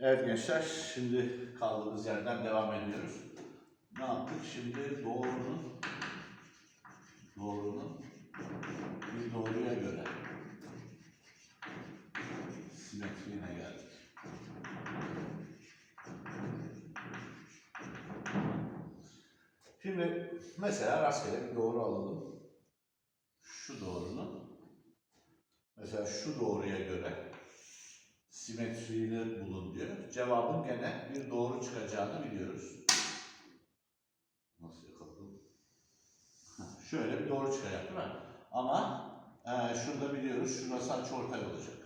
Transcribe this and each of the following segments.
Evet gençler, şimdi kaldığımız yerden devam ediyoruz. Ne yaptık? Şimdi doğrunun doğrunun bir doğruya göre simetriğine geldik. Şimdi mesela rastgele bir doğru alalım. Şu doğrunun mesela şu doğruya göre simetriyle bulun diyor. Cevabın gene bir doğru çıkacağını biliyoruz. Nasıl yakaladım? Şöyle bir doğru çıkacak değil mi? Ama e, şurada biliyoruz şurası açıortay olacak.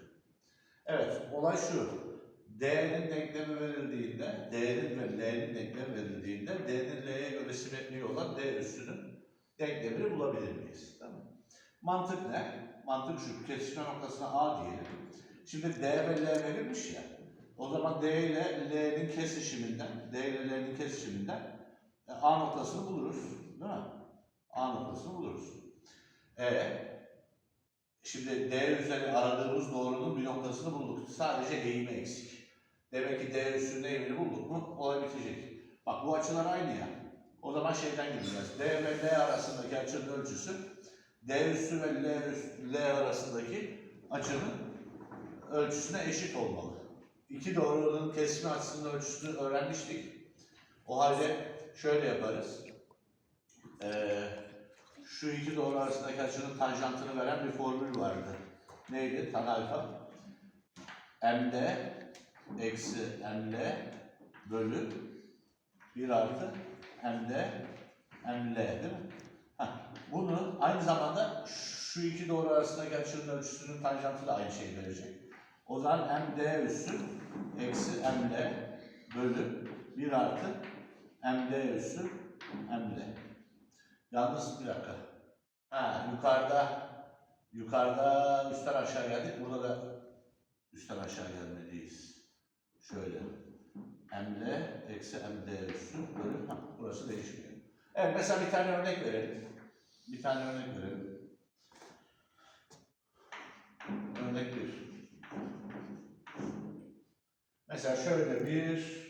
Evet, olay şu. D'nin denklemi verildiğinde, D'nin ve L'nin denklemi verildiğinde D'nin L'ye göre simetri olan D üssünün denklemini bulabilir miyiz? Tamam? Mantık ne? Mantık şu, kesişme noktasına A diyelim. Şimdi D ve L verilmiş ya. O zaman D ile L'nin kesişiminden, D ile L'nin kesişiminden e, A noktasını buluruz. Değil mi? A noktasını buluruz. E, şimdi D üzeri aradığımız doğrunun bir noktasını bulduk. Sadece eğimi eksik. Demek ki D üstünün eğimini bulduk mu olay bitecek. Bak bu açılar aynı ya. O zaman şeyden gideceğiz. D ve L arasındaki açının ölçüsü D üssü ve L, üst, L arasındaki açının ölçüsüne eşit olmalı. İki doğrunun kesme açısının ölçüsünü öğrenmiştik. O halde şöyle yaparız. Ee, şu iki doğru arasındaki açının tanjantını veren bir formül vardı. Neydi? Tan alfa md eksi ml bölü 1 artı md ml değil mi? Bunu aynı zamanda şu iki doğru arasındaki açının ölçüsünün tanjantı da aynı şeyi verecek. O zaman md üssü eksi ml bölü 1 artı md üssü ml. Yalnız bir dakika. Ha yukarıda yukarıda üstten aşağı geldik. Burada da üstten aşağı gelmeliyiz. Şöyle. ml eksi md üssü bölü ha, burası değişmiyor. Evet mesela bir tane örnek verelim. Bir tane örnek verelim. Mesela şöyle bir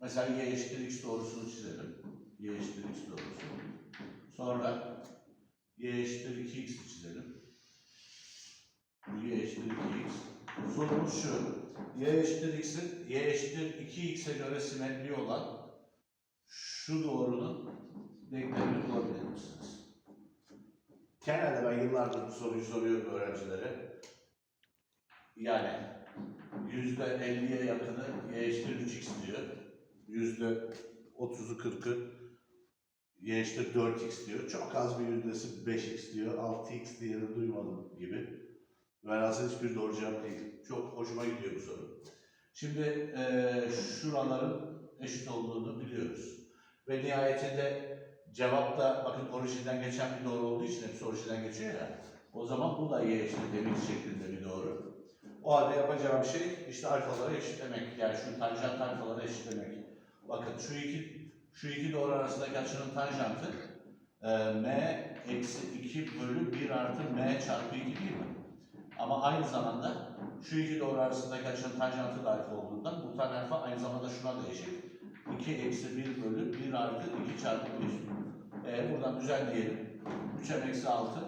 Mesela y eşittir x doğrusunu çizelim. y eşittir x doğrusu. Sonra y eşittir 2x çizelim. y eşittir 2x. Sorumuz şu. y eşittir x'in y eşittir 2x'e göre simetri olan şu doğrunun denklemini bulabilir misiniz? Genelde ben yıllardır bu soruyu soruyorum öğrencilere. Yani yüzde 50'ye yakını y eşittir 3x diyor. Yüzde 30'u 40'ı y eşittir 4x diyor. Çok az bir yüzdesi 5x diyor. 6x diye de duymadım gibi. Velhasıl hiçbir doğru cevap değil. Çok hoşuma gidiyor bu soru. Şimdi eee şuraların eşit olduğunu biliyoruz. Ve nihayetinde cevap da bakın orijinden geçen bir doğru olduğu için hepsi orijinden geçiyor ya. O zaman bu da y eşittir demek şeklinde bir doğru. O halde yapacağım şey işte alfaları eşitlemek. Yani şu tanjant alfaları eşitlemek. Bakın şu iki şu iki doğru arasındaki açının tanjantı e, m eksi 2 bölü 1 artı m çarpı 2 değil mi? Ama aynı zamanda şu iki doğru arasındaki açının tanjantı da alfa olduğundan bu tan alfa aynı zamanda şuna da eşit. 2 eksi 1 bölü 1 artı 2 çarpı 1. E, buradan düzenleyelim. 3m eksi 6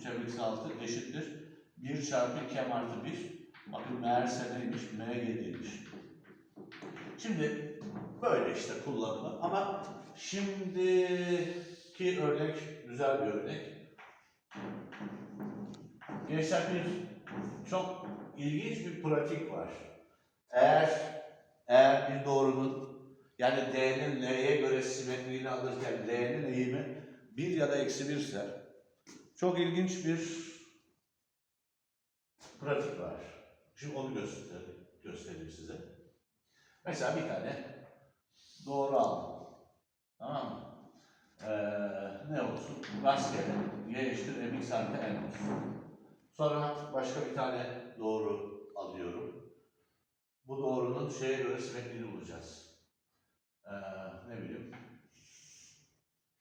3m eksi 6 eşittir. 1 çarpı 2m artı 1. Bakın meğerse neymiş? m 7'ymiş. Şimdi böyle işte kullanımı ama şimdiki örnek güzel bir örnek. Gençler bir çok ilginç bir pratik var. Eğer eğer bir doğrunun yani D'nin L'ye göre simetriğini alırken L'nin eğimi 1 ya da eksi 1 ise çok ilginç bir pratik var. Şimdi onu göster göstereyim size. Mesela bir tane doğru aldım. Tamam mı? Ee, ne olsun? Rastgele y eşittir mx artı n olsun. Sonra başka bir tane doğru alıyorum. Bu doğrunun şeye göre simetriğini bulacağız. Ee, ne bileyim.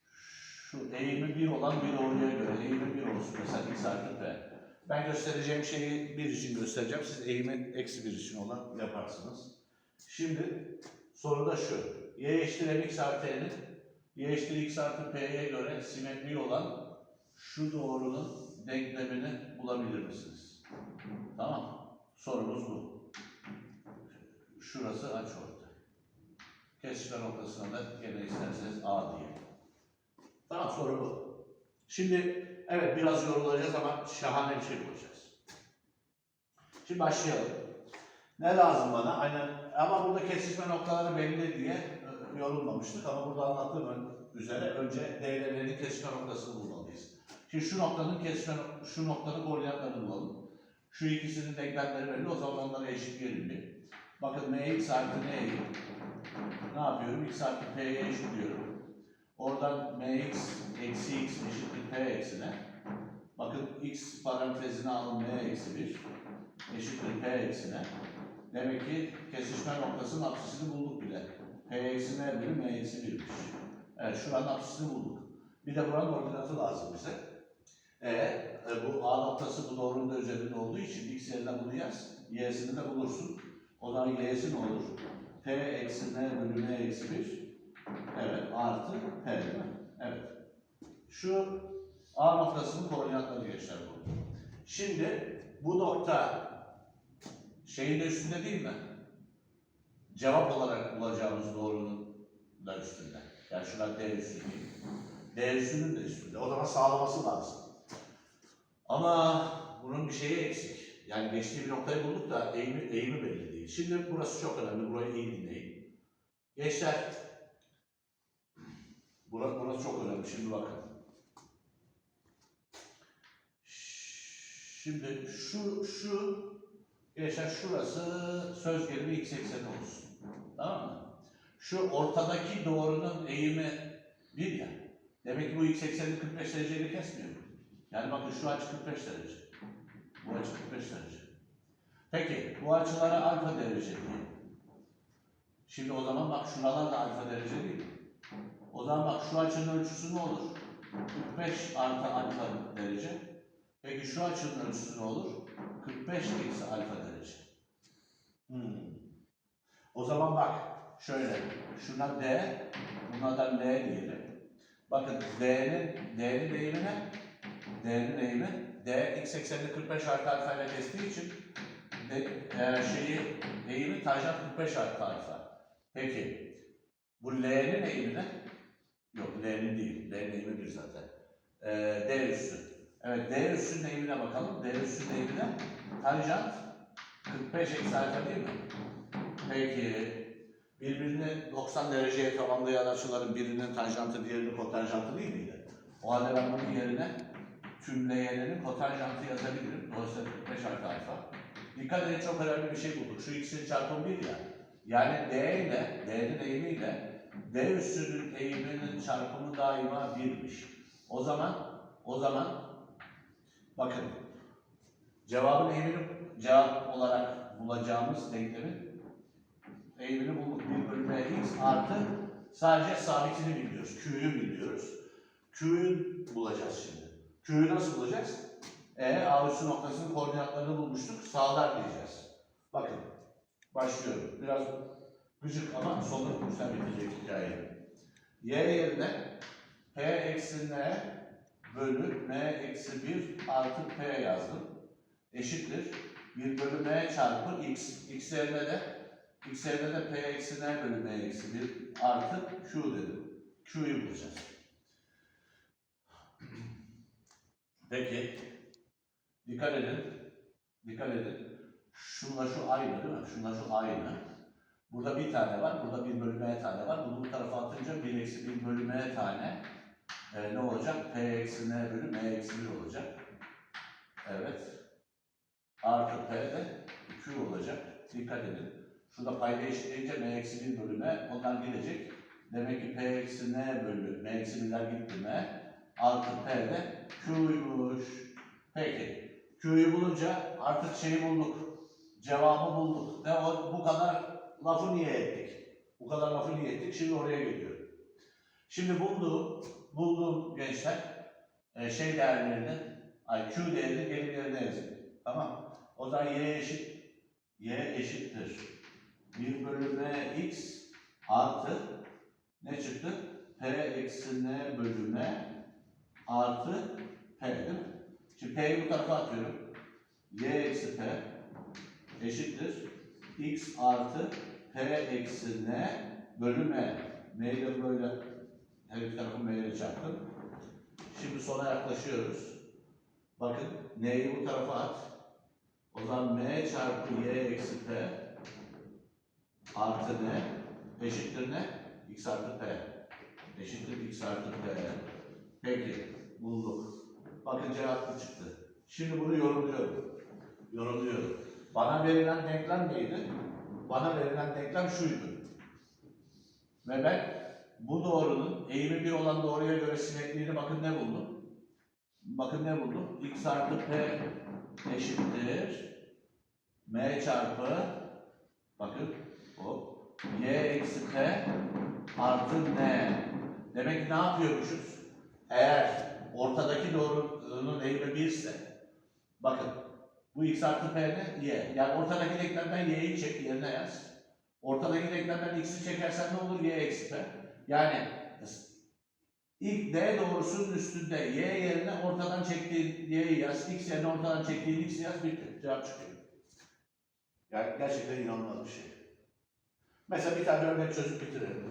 Şu eğimi 1 olan bir doğruya göre eğimi 1 olsun. Mesela x artı p. Ben göstereceğim şeyi bir için göstereceğim. Siz eğimin eksi bir için olan yaparsınız. Şimdi soru da şu. Y eşittir mx artı n'in y eşittir x artı p'ye göre simetri olan şu doğrunun denklemini bulabilir misiniz? Tamam. Sorumuz bu. Şurası açıortay. Kesişme noktasına da gene isterseniz A diye. Tamam soru bu. Şimdi evet biraz yorulacağız ama şahane bir şey bulacağız. Şimdi başlayalım. Ne lazım bana? Aynen ama burada kesişme noktaları belli diye e, yorulmamıştık ama burada anlattığım üzere önce değerlerin kesişme noktasını bulmalıyız. Şimdi şu noktanın kesişme şu noktanın koordinatlarını bulalım. Şu ikisinin denklemleri belli o zaman onları eşitleyelim bir. Bakın mx artı n'yi ne yapıyorum? x artı p'ye eşitliyorum. Oradan mx eksi x eşittir p eksine. Bakın x parantezine alın m eksi 1 eşittir p eksine. Demek ki kesişme noktasının apsisini bulduk bile. P eksi n bölü m eksi 1'miş. Evet şuranın apsisini bulduk. Bir de buranın koordinatı lazım bize. E, e, bu A noktası bu doğrunun da üzerinde olduğu için x yerine bunu yaz. Y'sini de bulursun. O zaman y'si ne olur? P eksi n bölü n eksi 1. Evet artı P? Evet. Şu A noktasının koordinatları gençler bu. Şimdi bu nokta şeyin de üstünde değil mi? Cevap olarak bulacağımız doğrunun da üstünde. Yani şurada D üstü değil. D üstünün de üstünde. O zaman sağlaması lazım. Ama bunun bir şeyi eksik. Yani geçtiği bir noktayı bulduk da eğimi, eğimi belli değil. Şimdi burası çok önemli. Burayı iyi dinleyin. Gençler, burası, burası çok önemli. Şimdi bakın. Şimdi şu, şu, gençler şurası söz gelimi x ekseni olsun. Tamam mı? Şu ortadaki doğrunun eğimi bir ya. Demek ki bu x ekseni 45 dereceyle kesmiyor? Yani bakın şu açı 45 derece. Bu açı 45 derece. Peki bu açılara alfa derece diye. Şimdi o zaman bak şuralar da alfa derece değil? O zaman bak şu açının ölçüsü ne olur? 45 artı alfa derece. Peki şu açının ölçüsü ne olur? 45 eksi alfa derece. Hmm. O zaman bak şöyle. Şuna D, buna da L diyelim. Bakın D'nin D'nin eğimi ne? D'nin eğimi D x eksenini 45 artı alfa ile kestiği için de, e, şeyi eğimi tanjant 45 artı alfa. Peki bu L'nin eğimi ne? Yok L'nin değil. L'nin eğimi bir zaten. E, D üssü. Evet D üssünün eğimine bakalım. D üssünün eğimi ne? Tanjant 45 eksi alfa değil mi? Peki birbirini 90 dereceye tamamlayan açıların birinin tanjantı diğerinin kotanjantı değil miydi? O halde ben bunun yerine tümleyenin kotanjantı yazabilirim. Dolayısıyla 45 artı alfa. Dikkat edin çok önemli bir şey bulduk. Şu ikisinin çarpımı bir ya. Yani D ile, D'nin eğimiyle D üssünün eğiminin çarpımı daima birmiş. O zaman, o zaman bakın cevabın eğimini cevap olarak bulacağımız denklemin eğimini bulduk. 1 bölü x artı sadece sabitini biliyoruz. Q'yu biliyoruz. Q'yu bulacağız şimdi. Q'yu nasıl bulacağız? E, A üssü noktasının koordinatlarını bulmuştuk. Sağlar diyeceğiz. Bakın. Başlıyorum. Biraz gıcık ama sonu güzel bitecek hikaye. Y yerine P eksi N bölü M eksi 1 artı P yazdım. Eşittir. 1 bölü M çarpı X. X yerine de X yerine de P eksi N bölü M eksi 1 artı Q dedim. Q'yu bulacağız. Peki. Dikkat edin. Dikkat edin. Şunla şu aynı değil mi? Şunla şu aynı. Burada bir tane var. Burada bir bölü m tane var. Bunu bu tarafa atınca 1 eksi 1 bölü m tane e, ne olacak? P eksi n bölü m eksi 1 olacak. Evet. Artı p de q olacak. Dikkat edin. Şurada payda eşitleyince m eksi 1 bölü m onlar gidecek. Demek ki p eksi n bölü m eksi 1'ler gitti m. Artı p de q'ymuş. Peki. Q'yu bulunca artık şeyi bulduk. Cevabı bulduk. Ne o, bu kadar lafı niye ettik? Bu kadar lafı niye ettik? Şimdi oraya geliyorum. Şimdi bulduğum, bulduğum gençler e, şey değerlerini Ay Q değerini gelin yerine yazın. Tamam. O zaman Y eşit Y eşittir. 1 bölü M X artı ne çıktı? P eksi N bölü M artı P değil mi? Şimdi P'yi bu tarafa atıyorum. Y eksi P eşittir. X artı P eksi N bölü M. M'yi böyle her iki tarafı M ile çarptım. Şimdi sona yaklaşıyoruz. Bakın N'yi bu tarafa at. O zaman M çarpı Y eksi P artı N eşittir ne? X artı P. Eşittir X artı P. Peki bulduk. Bakın cevap çıktı. Şimdi bunu yorumluyorum. Yorumluyorum. Bana verilen denklem neydi? Bana verilen denklem şuydu. Ve ben bu doğrunun eğimi bir olan doğruya göre simetriğini bakın ne buldum? Bakın ne buldum? X artı P eşittir. M çarpı bakın hop Y eksi P artı N. Demek ki ne yapıyormuşuz? Eğer ortadaki doğrunun eğimi 1 ise bakın bu x artı p ne? y. Yani ortadaki denklemden y'yi çek yerine yaz. Ortadaki denklemden x'i çekersen ne olur? y eksi p. Yani ilk d doğrusunun üstünde y yerine ortadan çektiğin y'yi yaz. x yerine ortadan çektiğin x'i yaz. Bitti. Cevap çıkıyor. Yani gerçekten inanılmaz bir şey. Mesela bir tane örnek çözüp bitirelim.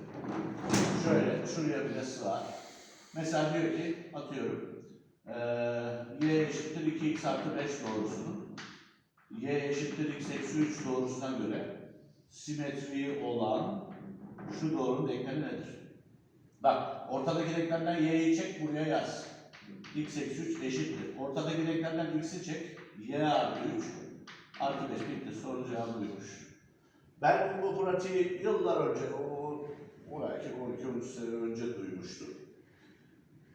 Şöyle, şuraya bir de sığar. Mesela diyor ki, atıyorum, eee y eşittir 2x artı 5 doğrusunun y eşittir x eksi 3 doğrusuna göre simetriği olan şu doğrunun denklemi nedir? Bak, ortadaki denklemden y'yi çek, buraya yaz. x eksi 3 eşittir. Ortadaki denklemden x'i çek, y artı 3 artı 5 bitti. Soru cevabı buymuş. Ben bu pratiği yıllar önce, o, o belki 12-13 sene önce duymuştum.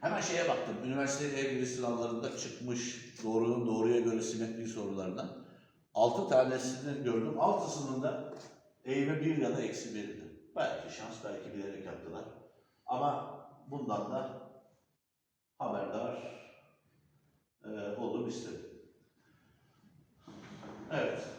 Hemen şeye baktım, üniversiteye giriş sınavlarında çıkmış doğrunun doğruya göre simetrik sorularından altı tanesini gördüm. Altısının da eğimi bir ya da eksi birdi. Belki şans, belki bilerek yaptılar. Ama bundan da haberdar e, oldum istedim. Evet.